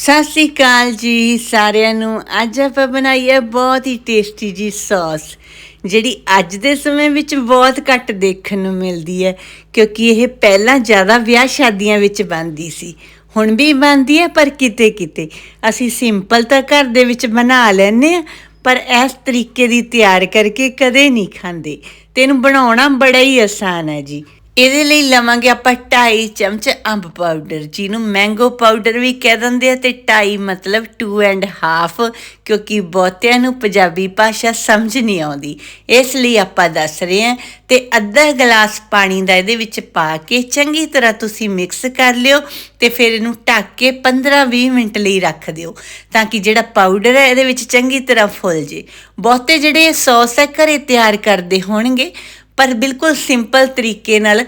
ਸਤਿ ਸ੍ਰੀ ਅਕਾਲ ਜੀ ਸਾਰਿਆਂ ਨੂੰ। ਅੱਜ ਆਪਾਂ ਬਣਾਈ ਹੈ ਬਹੁਤ ਹੀ ਟੇਸਟੀ ਜੀ ਸੌਸ ਜਿਹੜੀ ਅੱਜ ਦੇ ਸਮੇਂ ਵਿੱਚ ਬਹੁਤ ਘੱਟ ਦੇਖਣ ਨੂੰ ਮਿਲਦੀ ਹੈ, ਕਿਉਂਕਿ ਇਹ ਪਹਿਲਾਂ ਜ਼ਿਆਦਾ ਵਿਆਹ ਸ਼ਾਦੀਆਂ ਵਿੱਚ ਬਣਦੀ ਸੀ। ਹੁਣ ਵੀ ਬਣਦੀ ਹੈ, ਪਰ ਕਿਤੇ ਕਿਤੇ। ਅਸੀਂ ਸਿੰਪਲ ਤਾਂ ਘਰ ਦੇ ਵਿੱਚ ਬਣਾ ਲੈਂਦੇ ਆ ਪਰ ਇਸ ਤਰੀਕੇ ਦੀ ਤਿਆਰ ਕਰਕੇ ਕਦੇ ਨਹੀਂ ਖਾਂਦੇ। ਤੇ ਇਹਨੂੰ ਬਣਾਉਣਾ ਬੜਾ ਹੀ ਆਸਾਨ ਹੈ ਜੀ। ਇਹਦੇ ਲਈ ਲਵਾਂਗੇ ਆਪਾਂ 2.5 ਚਮਚ ਅੰਬ ਪਾਊਡਰ ਜਿਹਨੂੰ ਮੈਂਗੋ ਪਾਊਡਰ ਵੀ ਕਹਿ ਦਿੰਦੇ ਆ ਤੇ 2.5 ਮਤਲਬ 2 ਐਂਡ ਹਾਫ ਕਿਉਂਕਿ ਬਹੁਤਿਆਂ ਨੂੰ ਪੰਜਾਬੀ ਭਾਸ਼ਾ ਸਮਝ ਨਹੀਂ ਆਉਂਦੀ। ਇਸ ਲਈ ਆਪਾਂ ਦੱਸ ਰਹੇ ਹਾਂ ਤੇ ਅੱਧਾ ਗਲਾਸ ਪਾਣੀ ਦਾ ਇਹਦੇ ਵਿੱਚ ਪਾ ਕੇ ਚੰਗੀ ਤਰ੍ਹਾਂ ਤੁਸੀਂ ਮਿਕਸ ਕਰ ਲਿਓ ਤੇ ਫਿਰ ਇਹਨੂੰ ਢੱਕ ਕੇ 15-20 ਮਿੰਟ ਲਈ ਰੱਖ ਦਿਓ ਤਾਂ ਕਿ ਜਿਹੜਾ ਪਾਊਡਰ ਹੈ ਇਹਦੇ ਵਿੱਚ ਚੰਗੀ ਤਰ੍ਹਾਂ ਫੁੱਲ ਜੇ। ਬਹੁਤੇ ਜਿਹੜੇ ਸੌਸ ਹੈ, ਘਰੇ ਤਿਆਰ ਕਰਦੇ ਹੋਣਗੇ ਪਰ ਬਿਲਕੁਲ ਸਿੰਪਲ ਤਰੀਕੇ ਨਾਲ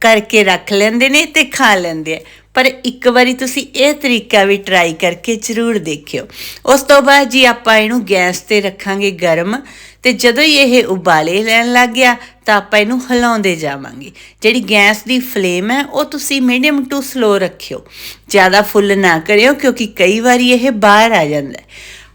ਕਰਕੇ ਰੱਖ ਲੈਂਦੇ ਨੇ ਤੇ ਖਾ ਲੈਂਦੇ ਆ। ਪਰ ਇੱਕ ਵਾਰੀ ਤੁਸੀਂ ਇਹ ਤਰੀਕਾ ਵੀ ਟਰਾਈ ਕਰਕੇ ਜ਼ਰੂਰ ਦੇਖਿਓ। ਉਸ ਤੋਂ ਬਾਅਦ ਜੀ ਆਪਾਂ ਇਹਨੂੰ ਗੈਸ ਤੇ ਰੱਖਾਂਗੇ ਗਰਮ ਤੇ ਜਦੋਂ ਹੀ ਇਹ ਉਬਾਲੇ ਲੈਣ ਲੱਗ ਗਿਆ ਤਾਂ ਆਪਾਂ ਇਹਨੂੰ ਹਿਲਾਉਂਦੇ ਜਾਵਾਂਗੇ। ਜਿਹੜੀ ਗੈਸ ਦੀ ਫਲੇਮ ਹੈ, ਉਹ ਤੁਸੀਂ ਮੀਡੀਅਮ ਟੂ ਸਲੋ ਰੱਖਿਓ। ਜ਼ਿਆਦਾ ਫੁੱਲ ਨਾ ਕਰਿਓ ਕਿਉਂਕਿ ਕਈ ਵਾਰੀ ਇਹ ਬਾਹਰ ਆ ਜਾਂਦਾ ਹੈ।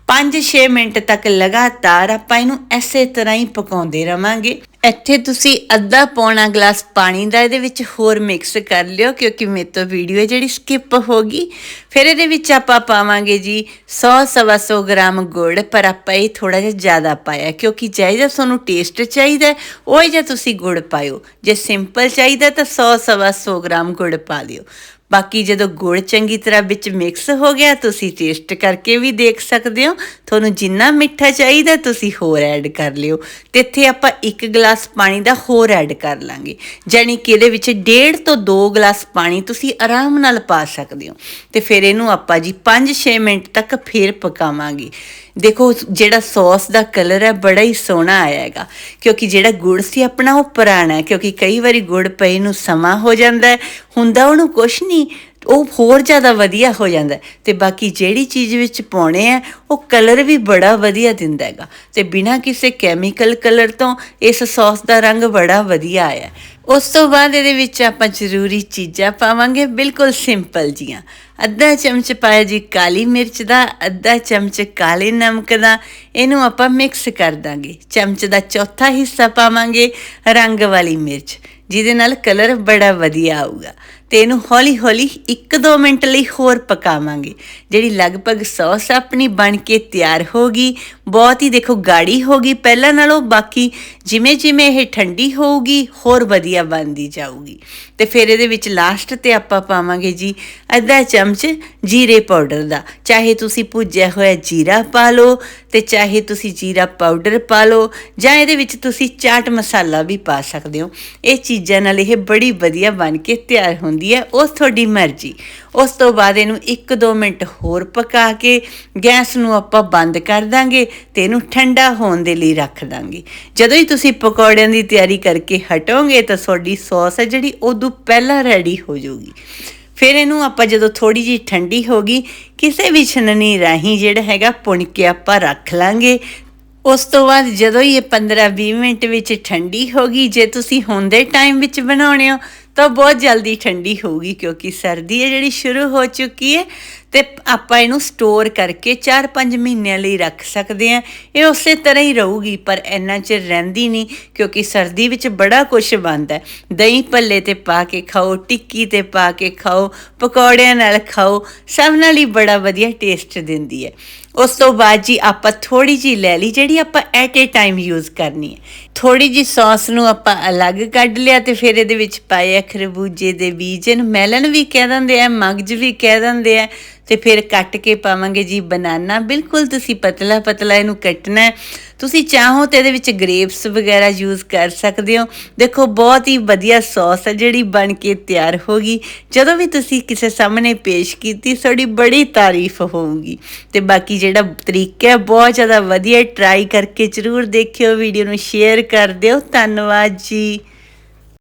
5-6 ਮਿੰਟ ਤੱਕ ਲਗਾਤਾਰ ਆਪਾਂ ਇਹਨੂੰ ਐਸੇ ਤਰ੍ਹਾਂ ਹੀ ਪਕਾਉਂਦੇ ਰਵਾਂਗੇ। ਇੱਥੇ ਤੁਸੀਂ ਅੱਧਾ ਪੌਣਾ ਗਲਾਸ ਪਾਣੀ ਦਾ ਇਹਦੇ ਵਿੱਚ ਹੋਰ ਮਿਕਸ ਕਰ ਲਿਓ, ਕਿਉਂਕਿ ਮੇਰੇ ਤੋਂ ਵੀਡੀਓ ਹੈ ਜਿਹੜੀ ਸਕਿਪ ਹੋ ਗਈ। ਫਿਰ ਇਹਦੇ ਵਿੱਚ ਆਪਾਂ ਪਾਵਾਂਗੇ ਜੀ 100 ਸਵਾ ਸੌ ਗ੍ਰਾਮ ਗੁੜ, ਪਰ ਆਪਾਂ ਇਹ ਥੋੜਾ ਜਿਹਾ ਜ਼ਿਆਦਾ ਪਾਇਆ, ਕਿਉਂਕਿ ਚਾਹੀਦਾ ਤੁਹਾਨੂੰ ਟੇਸਟ ਚਾਹੀਦਾ ਉਹ ਜਿਹਾ ਤੁਸੀਂ ਗੁੜ ਪਾਇਓ। ਜੇ ਸਿੰਪਲ ਚਾਹੀਦਾ ਤਾਂ 100 ਸਵਾ ਸੌ ਗ੍ਰਾਮ ਗੁੜ ਪਾ ਲਿਓ। ਬਾਕੀ ਜਦੋਂ ਗੁੜ ਚੰਗੀ ਤਰ੍ਹਾਂ ਵਿੱਚ ਮਿਕਸ ਹੋ ਗਿਆ, ਤੁਸੀਂ ਟੇਸਟ ਕਰਕੇ ਵੀ ਦੇਖ ਸਕਦੇ ਹੋ। ਤੁਹਾਨੂੰ ਜਿੰਨਾ ਮਿੱਠਾ ਚਾਹੀਦਾ, ਤੁਸੀਂ ਹੋਰ ਐਡ ਕਰ ਲਿਓ। ਤੇ ਇੱਥੇ ਆਪਾਂ 1 ਗਲਾਸ ਪਾਣੀ ਦਾ ਹੋਰ ਐਡ ਕਰ ਲਾਂਗੇ। ਜਾਨੀ ਕਿ ਇਹਦੇ ਵਿੱਚ 1.5 ਤੋਂ 2 ਗਲਾਸ ਪਾਣੀ ਤੁਸੀਂ ਆਰਾਮ ਨਾਲ ਪਾ ਸਕਦੇ ਹੋ। ਤੇ ਫਿਰ ਇਹਨੂੰ ਆਪਾਂ ਜੀ 5-6 ਮਿੰਟ ਤੱਕ ਫੇਰ ਪਕਾਵਾਂਗੇ। ਦੇਖੋ, ਜਿਹੜਾ ਸੌਸ ਦਾ ਕਲਰ ਹੈ, ਬੜਾ ਹੀ ਸੋਹਣਾ ਆਇਆ ਹੈਗਾ। ਕਿਉਂਕਿ ਜਿਹੜਾ ਗੁੜ ਸੀ, ਆਪਣਾ ਉਹ ਪੁਰਾਣਾ ਹੈ। ਕਿਉਂਕਿ ਕਈ ਵਾਰੀ ਗੁੜ ਪਏ ਨੂੰ ਸਮਾਂ ਹੋ ਜਾਂਦਾ ਹੈ, ਹੁੰਦਾ ਉਹਨੂੰ ਕੁਛ ਨਹੀਂ, ਉਹ ਹੋਰ ਜ਼ਿਆਦਾ ਵਧੀਆ ਹੋ ਜਾਂਦਾ ਹੈ। ਤੇ ਬਾਕੀ ਜਿਹੜੀ ਚੀਜ਼ ਵਿੱਚ ਪਾਉਣੇ ਆ, ਉਹ ਕਲਰ ਵੀ ਬੜਾ ਵਧੀਆ ਦਿੰਦਾ ਹੈਗਾ। ਤੇ ਬਿਨਾਂ ਕਿਸੇ ਕੈਮੀਕਲ ਕਲਰ ਤੋਂ, ਇਸ ਸੌਸ ਦਾ ਰੰਗ ਬੜਾ ਵਧੀਆ ਆਇਆ ਉਸ ਤੋਂ ਬਾਅਦ ਇਹਦੇ ਵਿੱਚ ਆਪਾਂ ਜ਼ਰੂਰੀ ਚੀਜ਼ਾਂ ਪਾਵਾਂਗੇ, ਬਿਲਕੁਲ ਸਿੰਪਲ ਜੀਆਂ। ਅੱਧਾ ਚਮਚ ਪਾਇਆ ਜੀ ਕਾਲੀ ਮਿਰਚ ਦਾ, ਅੱਧਾ ਚਮਚ ਕਾਲੇ ਨਮਕ ਦਾ, ਇਹਨੂੰ ਆਪਾਂ ਮਿਕਸ ਕਰ ਦਾਂਗੇ। ਚਮਚ ਦਾ ਚੌਥਾ ਹਿੱਸਾ ਪਾਵਾਂਗੇ ਰੰਗ ਵਾਲੀ ਮਿਰਚ, ਜਿਹਦੇ ਨਾਲ ਕਲਰ ਬੜਾ ਵਧੀਆ ਆਊਗਾ। ਤੇ ਇਹਨੂੰ ਹੌਲੀ ਹੌਲੀ 1-2 ਮਿੰਟ ਲਈ ਹੋਰ ਪਕਾਵਾਂਗੇ। ਜਿਹੜੀ ਲਗਭਗ ਸੌਸ ਆਪਣੀ ਬਣ ਕੇ ਤਿਆਰ ਹੋ ਗਈ, ਬਹੁਤ ਹੀ ਦੇਖੋ ਗਾੜੀ ਹੋ ਗਈ ਪਹਿਲਾਂ ਨਾਲੋਂ, ਬਾਕੀ ਜਿਵੇਂ ਜਿਵੇਂ ਇਹ ਠੰਡੀ ਹੋਊਗੀ, ਹੋਰ ਵਧੀਆ ਬਣਦੀ ਜਾਊਗੀ। ਤੇ ਫਿਰ ਇਹਦੇ ਵਿੱਚ ਲਾਸਟ ਤੇ ਆਪਾਂ ਪਾਵਾਂਗੇ ਜੀ, ਅੱਧਾ ਚਮਚ ਜੀਰੇ ਪਾਊਡਰ ਦਾ। ਚਾਹੇ ਤੁਸੀਂ ਭੁੱਜਿਆ ਹੋਇਆ ਜੀਰਾ ਪਾ ਲਓ ਤੇ ਚਾਹੇ ਤੁਸੀਂ ਜੀਰਾ ਪਾਊਡਰ ਪਾ ਲਓ, ਜਾਂ ਇਹਦੇ ਵਿੱਚ ਤੁਸੀਂ ਚਾਟ ਮਸਾਲਾ ਵੀ ਪਾ ਸਕਦੇ ਹੋ। ਇਹ ਚੀਜ਼ਾਂ ਨਾਲ ਇਹ ਬੜੀ ਵਧੀਆ ਬਣ ਕੇ ਤਿਆਰ ਹੁੰਦੀ ਹੈ ਉਸ ਤੁਹਾਡੀ ਮਰਜ਼ੀ। ਉਸ ਤੋਂ ਬਾਅਦ ਇਹਨੂੰ 1-2 ਮਿੰਟ ਹੋਰ ਪਕਾ ਕੇ ਗੈਸ ਨੂੰ ਆਪਾਂ ਬੰਦ ਕਰ ਦਾਂਗੇ ਤੇ ਇਹਨੂੰ ਠੰਡਾ ਹੋਣ ਦੇ ਲਈ ਰੱਖ ਦਾਂਗੇ। ਜਦੋਂ ਹੀ ਤੁਸੀਂ ਪਕੌੜਿਆਂ ਦੀ ਤਿਆਰੀ ਕਰਕੇ ਹਟੋਗੇ ਤਾਂ ਤੁਹਾਡੀ ਸੌਸ ਹੈ ਜਿਹੜੀ ਉਦੋਂ ਪਹਿਲਾਂ ਰੈਡੀ ਹੋ ਜਾਊਗੀ। ਫਿਰ ਇਹਨੂੰ ਆਪਾਂ ਜਦੋਂ ਥੋੜੀ ਜਿਹੀ ਠੰਡੀ ਹੋ ਗਈ, ਕਿਸੇ ਵੀ ਛਨਣੀ ਰਾਹੀਂ ਜਿਹੜਾ ਹੈਗਾ ਪੁਣ ਕੇ ਆਪਾਂ ਰੱਖ ਲਾਂਗੇ। ਉਸ ਤੋਂ ਬਾਅਦ ਜਦੋਂ ਹੀ ਇਹ 15-20 ਮਿੰਟ ਵਿੱਚ ਠੰਡੀ ਹੋ ਗਈ, ਜੇ ਤੁਸੀਂ ਹੁਣ ਦੇ ਟਾਈਮ ਵਿੱਚ ਬਣਾਉਣੇ ਹੋ, ਤਾਂ ਬਹੁਤ ਜਲਦੀ ਠੰਡੀ ਹੋਊਗੀ ਕਿਉਂਕਿ ਸਰਦੀ ਹੈ ਜਿਹੜੀ ਸ਼ੁਰੂ ਹੋ ਚੁੱਕੀ ਹੈ। ਤੇ ਆਪਾਂ ਇਹਨੂੰ ਸਟੋਰ ਕਰਕੇ 4-5 ਮਹੀਨਿਆਂ ਲਈ ਰੱਖ ਸਕਦੇ ਹਾਂ। ਇਹ ਉਸੇ ਤਰ੍ਹਾਂ ਹੀ ਰਹੂਗੀ, ਪਰ ਇੰਨਾ ਚਿਰ ਰਹਿੰਦੀ ਨਹੀਂ, ਕਿਉਂਕਿ ਸਰਦੀ ਵਿੱਚ ਬੜਾ ਕੁਝ ਬਣਦਾ ਦਹੀਂ ਭੱਲੇ ਤੇ ਪਾ ਕੇ ਖਾਓ, ਟਿੱਕੀ ਤੇ ਪਾ ਕੇ ਖਾਓ, ਪਕੌੜਿਆਂ ਨਾਲ ਖਾਓ, ਸਭ ਨਾਲ ਹੀ ਬੜਾ ਵਧੀਆ ਟੇਸਟ ਦਿੰਦੀ ਹੈ। ਉਸ ਤੋਂ ਬਾਅਦ ਜੀ ਆਪਾਂ ਥੋੜੀ ਜੀ ਲੈ ਲਈ ਜਿਹੜੀ ਆਪਾਂ ਐਟ ਏ ਟਾਈਮ ਯੂਜ਼ ਕਰਨੀ ਹੈ। ਥੋੜੀ ਜੀ ਸੌਸ ਨੂੰ ਆਪਾਂ ਅਲੱਗ ਕੱਢ ਲਿਆ ਤੇ ਫਿਰ ਇਹਦੇ ਵਿੱਚ ਪਾਏ ਆ ਖਰਬੂਜੇ ਦੇ ਬੀਜ। ਇਹਨੂੰ ਮੈਲਨ ਵੀ ਕਹਿ ਦਿੰਦੇ ਆ, ਮਗਜ ਵੀ ਕਹਿ ਦਿੰਦੇ ਆ ਤੇ ਫਿਰ ਕੱਟ ਕੇ ਪਾਵਾਂਗੇ ਜੀ ਬਨਾਨਾ। ਬਿਲਕੁਲ ਤੁਸੀਂ ਪਤਲਾ ਪਤਲਾ ਇਹਨੂੰ ਕੱਟਣਾ ਤੁਸੀਂ ਚਾਹੋ ਤੇ ਇਹਦੇ ਵਿੱਚ ਗ੍ਰੇਪਸ ਵਗੈਰਾ ਯੂਜ਼ ਕਰ ਸਕਦੇ ਹੋ। ਦੇਖੋ, ਬਹੁਤ ਹੀ ਵਧੀਆ ਸੌਸ ਹੈ ਜਿਹੜੀ ਬਣ ਕੇ ਤਿਆਰ ਹੋ ਗਈ। ਜਦੋਂ ਵੀ ਤੁਸੀਂ ਕਿਸੇ ਸਾਹਮਣੇ ਪੇਸ਼ ਕੀਤੀ, ਤੁਹਾਡੀ ਬੜੀ ਤਾਰੀਫ ਹੋਊਗੀ। ਤੇ ਬਾਕੀ ਜਿਹੜਾ ਤਰੀਕਾ ਹੈ, ਬਹੁਤ ਜ਼ਿਆਦਾ ਵਧੀਆ ਟਰਾਈ ਕਰਕੇ ਜ਼ਰੂਰ ਦੇਖਿਓ ਵੀਡੀਓ ਨੂੰ ਸ਼ੇਅਰ ਕਰ ਦਿਓ। ਧੰਨਵਾਦ ਜੀ।